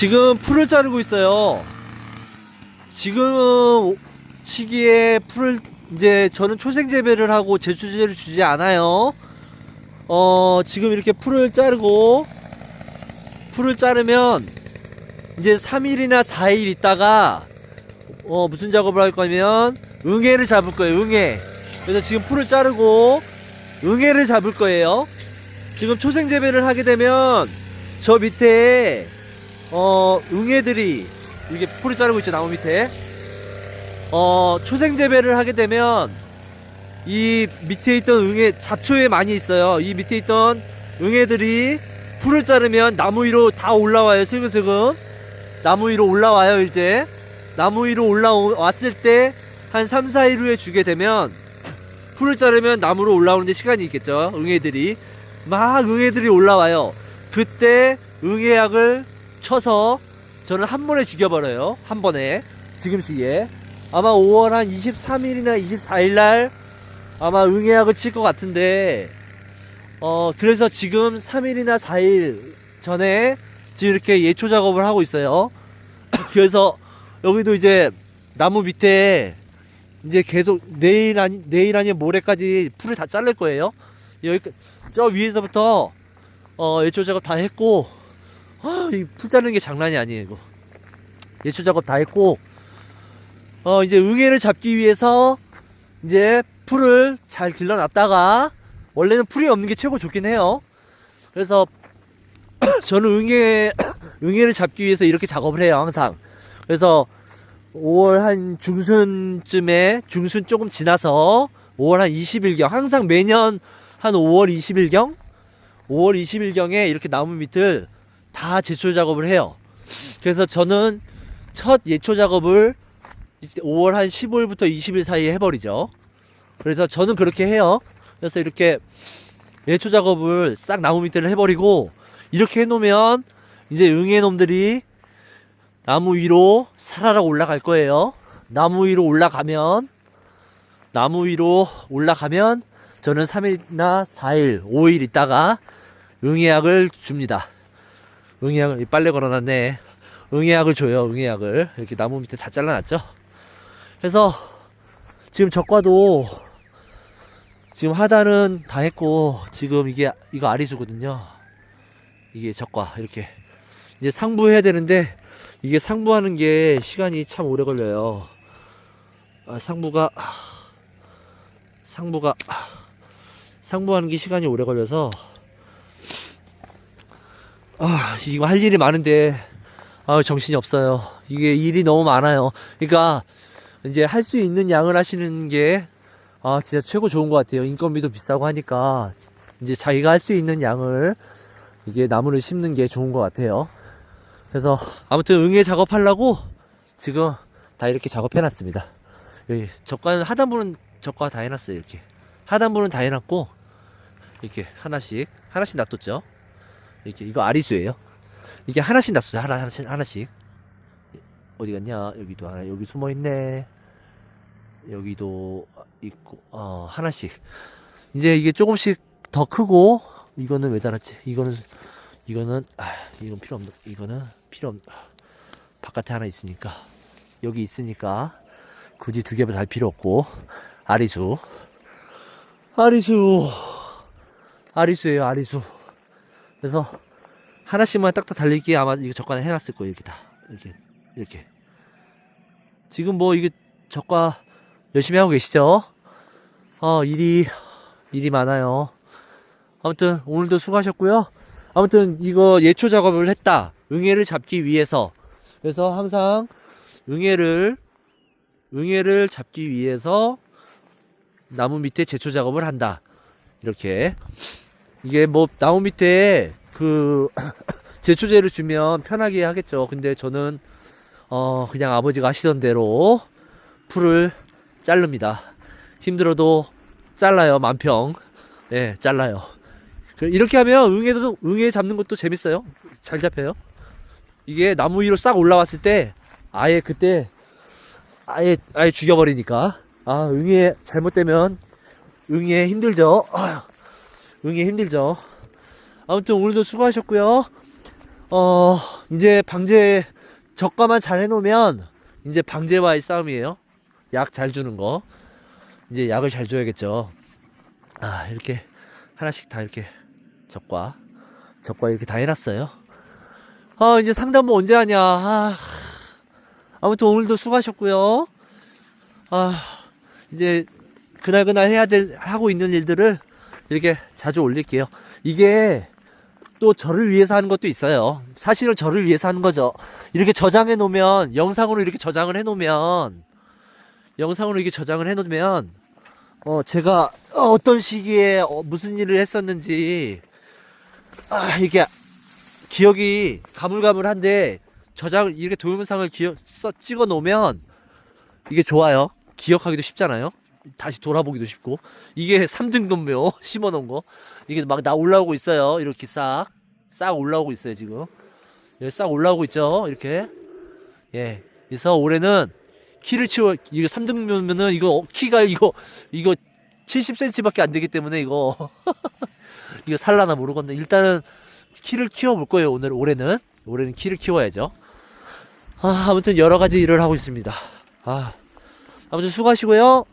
지금 풀을 자르고 있어요. 지금 시기에 풀을 이제 저는 초생 재배를 하고 제초제를 주지 않아요. 어 지금 이렇게 풀을 자르고 풀을 자르면 이제 3일이나 4일 있다가 어 무슨 작업을 할 거냐면 응애를 잡을 거예요. 응애. 그래서 지금 풀을 자르고 응애를 잡을 거예요. 지금 초생 재배를 하게 되면 저 밑에 어 응애들이 이렇게 풀을 자르고 있죠 나무 밑에. 어 초생 재배를 하게 되면 이 밑에 있던 응애 잡초에 많이 있어요. 이 밑에 있던 응애들이 풀을 자르면 나무 위로 다 올라와요 슬금슬금. 나무 위로 올라와요 이제. 나무 위로 올라왔을 때 한 3, 4일 후에 주게 되면 풀을 자르면 나무로 올라오는데 시간이 있겠죠 응애들이. 막 응애들이 올라와요. 그때 응애약을 쳐서 저는 한 번에 죽여버려요. 한 번에. 지금 시기에. 아마 5월 한 23일이나 24일 날 아마 응애약을 칠 것 같은데, 어, 그래서 지금 3일이나 4일 전에 지금 이렇게 예초 작업을 하고 있어요. 그래서 여기도 이제 나무 밑에 이제 계속 내일 아니, 내일 아니면 모레까지 풀을 다 자를 거예요. 여기, 저 위에서부터 어, 예초 작업 다 했고, 아, 이풀 자르는 게 장난이 아니에요, 이거. 예초 작업 다 했고, 어, 이제 응애를 잡기 위해서, 이제 풀을 잘 길러놨다가, 원래는 풀이 없는 게 최고 좋긴 해요. 그래서, 저는 응애, 응애를 잡기 위해서 이렇게 작업을 해요, 항상. 그래서, 5월 한 중순쯤에, 중순 조금 지나서, 5월 한 20일경, 항상 매년 한 5월 20일경? 5월 20일경에 이렇게 나무 밑을 다 제초 작업을 해요. 그래서 저는 첫 예초 작업을 이제 5월 한 15일부터 20일 사이에 해버리죠. 그래서 저는 그렇게 해요. 그래서 이렇게 예초 작업을 싹 나무 밑에를 해버리고 이렇게 해놓으면 이제 응애 놈들이 나무 위로 사라락 올라갈 거예요. 나무 위로 올라가면 나무 위로 올라가면 저는 3일이나 4일, 5일 있다가 응애약을 줍니다. 응애약을 빨래 걸어놨네. 응애약을 줘요. 응애약을 이렇게 나무 밑에 다 잘라놨죠. 그래서 지금 적과도 지금 하단은 다 했고 지금 이게 이거 아리수거든요. 이게 적과 이렇게 이제 상부해야 되는데 이게 상부하는 게 시간이 참 오래 걸려요. 아, 상부가 상부가 상부하는 게 시간이 오래 걸려서 아, 이거 할 일이 많은데, 아, 정신이 없어요. 이게 일이 너무 많아요. 그러니까, 이제 할 수 있는 양을 하시는 게, 아, 진짜 최고 좋은 것 같아요. 인건비도 비싸고 하니까, 이제 자기가 할 수 있는 양을, 이게 나무를 심는 게 좋은 것 같아요. 그래서, 아무튼 응애 작업하려고, 지금 다 이렇게 작업해놨습니다. 여기, 적과는, 하단부는 적과 다 해놨어요, 이렇게. 하단부는 다 해놨고, 이렇게 하나씩, 하나씩 놔뒀죠. 이렇게 이거 아리수예요. 이게 하나씩 놨어요. 하나 하나씩 하나씩. 어디 갔냐? 여기도 하나 여기 숨어 있네. 여기도 있고 어 하나씩. 이제 이게 조금씩 더 크고 이거는 왜 달았지? 이거는 이거는 아 이건 필요 없는 이거는 필요 없 아, 바깥에 하나 있으니까 여기 있으니까 굳이 두 개만 달 필요 없고 아리수 아리수 아리수예요 아리수 그래서 하나씩만 딱딱 달리기 아마 이거 적과는 해놨을 거예요 이렇게 다. 이렇게 이렇게. 지금 뭐 이게 적과 열심히 하고 계시죠? 어 일이 일이 많아요. 아무튼 오늘도 수고하셨고요. 아무튼 이거 예초 작업을 했다. 응애를 잡기 위해서. 그래서 항상 응애를 응애를 잡기 위해서 나무 밑에 제초 작업을 한다. 이렇게 이게 뭐 나무 밑에 그 제초제를 주면 편하게 하겠죠. 근데 저는 어 그냥 아버지가 하시던 대로 풀을 자릅니다. 힘들어도 잘라요. 만평. 예, 잘라요. 그 이렇게 하면 응애도 응애 잡는 것도 재밌어요. 잘 잡혀요. 이게 나무 위로 싹 올라왔을 때 아예 그때 아예 아예 죽여버리니까 아 응애 잘못되면 응애 힘들죠. 아휴. 응애 힘들죠. 아무튼 오늘도 수고하셨고요. 어, 이제 방제, 적과만 잘 해놓으면, 이제 방제와의 싸움이에요. 약 잘 주는 거. 이제 약을 잘 줘야겠죠. 아, 이렇게, 하나씩 다 이렇게, 적과, 적과 이렇게 다 해놨어요. 아, 이제 상담 언제 하냐. 아, 아무튼 오늘도 수고하셨고요. 아, 이제, 그날그날 해야 될, 하고 있는 일들을 이렇게 자주 올릴게요. 이게, 또 저를 위해서 하는 것도 있어요. 사실은 저를 위해서 하는 거죠. 이렇게 저장해 놓으면 영상으로 이렇게 저장을 해 놓으면 영상으로 이렇게 저장을 해 놓으면 어 제가 어떤 시기에 어, 무슨 일을 했었는지 아 이게 기억이 가물가물한데 저장 이렇게 동영상을 기억 써 찍어 놓으면 이게 좋아요. 기억하기도 쉽잖아요. 다시 돌아보기도 쉽고 이게 3등급묘 심어 놓은 거 이게 막 나 올라오고 있어요. 이렇게 싹 싹 올라오고 있어요 지금. 예, 싹 올라오고 있죠. 이렇게. 예. 그래서 올해는 키를 치워 이거 3등급면은 이거 키가 이거 이거 70cm밖에 안 되기 때문에 이거 이거 살라나 모르겠네. 일단은 키를 키워 볼 거예요. 오늘 올해는 올해는 키를 키워야죠. 아, 아무튼 여러 가지 일을 하고 있습니다. 아, 아무튼 수고하시고요.